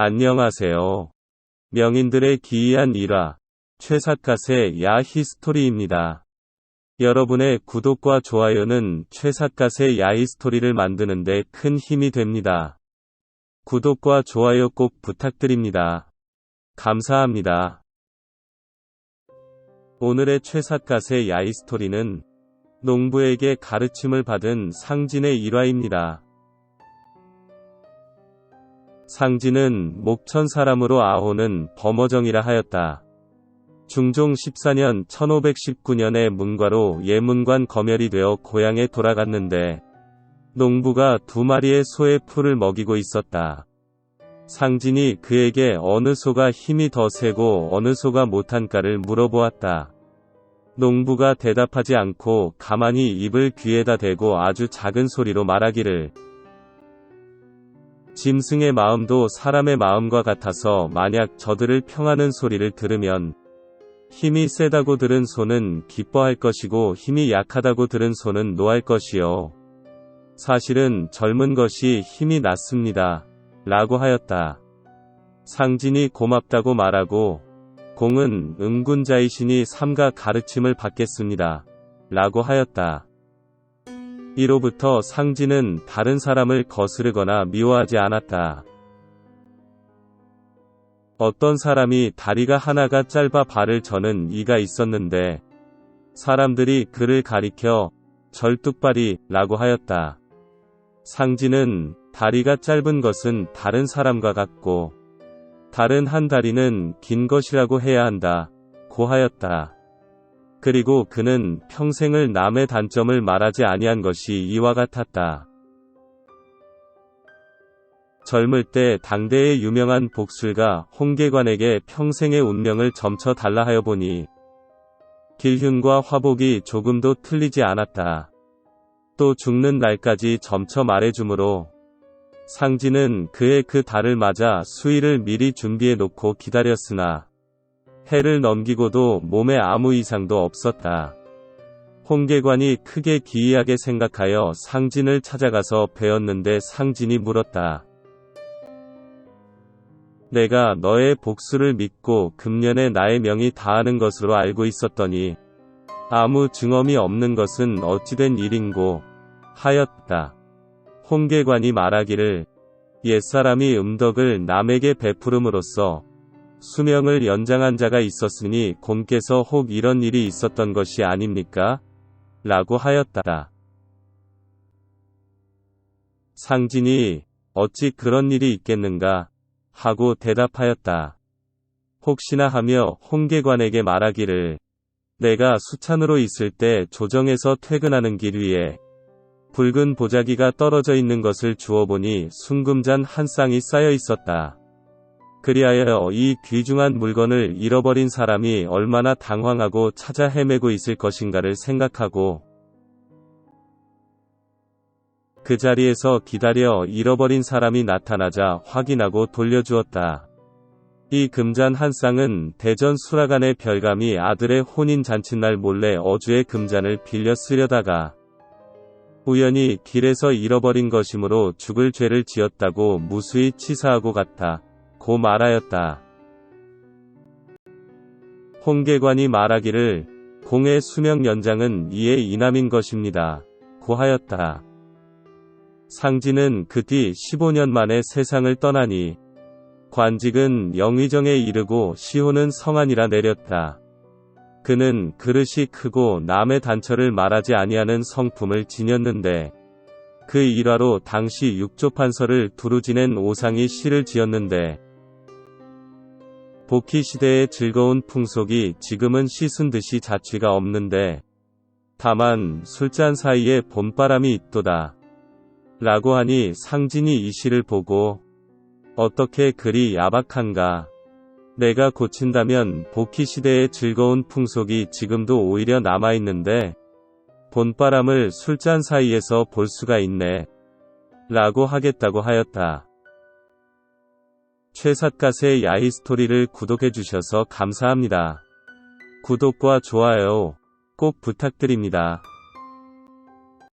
안녕하세요. 명인들의 기이한 일화, 최삿갓의 야 히스토리입니다. 여러분의 구독과 좋아요는 최삿갓의 야 히스토리를 만드는데 큰 힘이 됩니다. 구독과 좋아요 꼭 부탁드립니다. 감사합니다. 오늘의 최삿갓의 야 히스토리는 농부에게 가르침을 받은 상진의 일화입니다. 상진은 목천 사람으로 아호는 범어정이라 하였다. 중종 14년 1519년에 문과로 예문관 검열이 되어 고향에 돌아갔는데 농부가 두 마리의 소의 풀을 먹이고 있었다. 상진이 그에게 어느 소가 힘이 더 세고 어느 소가 못한가를 물어보았다. 농부가 대답하지 않고 가만히 입을 귀에다 대고 아주 작은 소리로 말하기를 짐승의 마음도 사람의 마음과 같아서 만약 저들을 평하는 소리를 들으면 힘이 세다고 들은 소는 기뻐할 것이고 힘이 약하다고 들은 소는 노할 것이요. 사실은 젊은 것이 힘이 낮습니다. 라고 하였다. 상진이 고맙다고 말하고 공은 응군자이시니 삼가 가르침을 받겠습니다. 라고 하였다. 이로부터 상진은 다른 사람을 거스르거나 미워하지 않았다. 어떤 사람이 다리가 하나가 짧아 발을 저는 이가 있었는데 사람들이 그를 가리켜 절뚝발이 라고 하였다. 상진은 다리가 짧은 것은 다른 사람과 같고 다른 한 다리는 긴 것이라고 해야 한다. 고 하였다. 그리고 그는 평생을 남의 단점을 말하지 아니한 것이 이와 같았다. 젊을 때 당대의 유명한 복술가 홍계관에게 평생의 운명을 점쳐 달라 하여 보니 길흉과 화복이 조금도 틀리지 않았다. 또 죽는 날까지 점쳐 말해주므로 상진은 그의 그 달을 맞아 수의를 미리 준비해 놓고 기다렸으나 해를 넘기고도 몸에 아무 이상도 없었다. 홍계관이 크게 기이하게 생각하여 상진을 찾아가서 배웠는데 상진이 물었다. 내가 너의 복수를 믿고 금년에 나의 명이 다하는 것으로 알고 있었더니 아무 증언이 없는 것은 어찌된 일인고 하였다. 홍계관이 말하기를 옛사람이 음덕을 남에게 베푸름으로써 수명을 연장한 자가 있었으니 곰께서 혹 이런 일이 있었던 것이 아닙니까? 라고 하였다. 상진이 어찌 그런 일이 있겠는가? 하고 대답하였다. 혹시나 하며 홍계관에게 말하기를 내가 수찬으로 있을 때 조정에서 퇴근하는 길 위에 붉은 보자기가 떨어져 있는 것을 주워보니 순금잔 한 쌍이 쌓여 있었다. 그리하여 이 귀중한 물건을 잃어버린 사람이 얼마나 당황하고 찾아 헤매고 있을 것인가를 생각하고 그 자리에서 기다려 잃어버린 사람이 나타나자 확인하고 돌려주었다. 이 금잔 한 쌍은 대전 수라간의 별감이 아들의 혼인 잔칫날 몰래 어주의 금잔을 빌려 쓰려다가 우연히 길에서 잃어버린 것이므로 죽을 죄를 지었다고 무수히 치사하고 같아 고 말하였다. 홍계관이 말하기를 공의 수명 연장은 이에 이남인 것입니다. 고 하였다. 상진은 그 뒤 15년 만에 세상을 떠나니 관직은 영의정에 이르고 시호는 성안이라 내렸다. 그는 그릇이 크고 남의 단처를 말하지 아니하는 성품을 지녔는데 그 일화로 당시 육조 판서를 두루 지낸 오상이 시를 지었는데 복희 시대의 즐거운 풍속이 지금은 씻은 듯이 자취가 없는데 다만 술잔 사이에 봄바람이 있도다. 라고 하니 상진이 이 시를 보고 어떻게 그리 야박한가. 내가 고친다면 복희 시대의 즐거운 풍속이 지금도 오히려 남아있는데 봄바람을 술잔 사이에서 볼 수가 있네. 라고 하겠다고 하였다. 최삿갓의 야이 스토리를 구독해주셔서 감사합니다. 구독과 좋아요 꼭 부탁드립니다.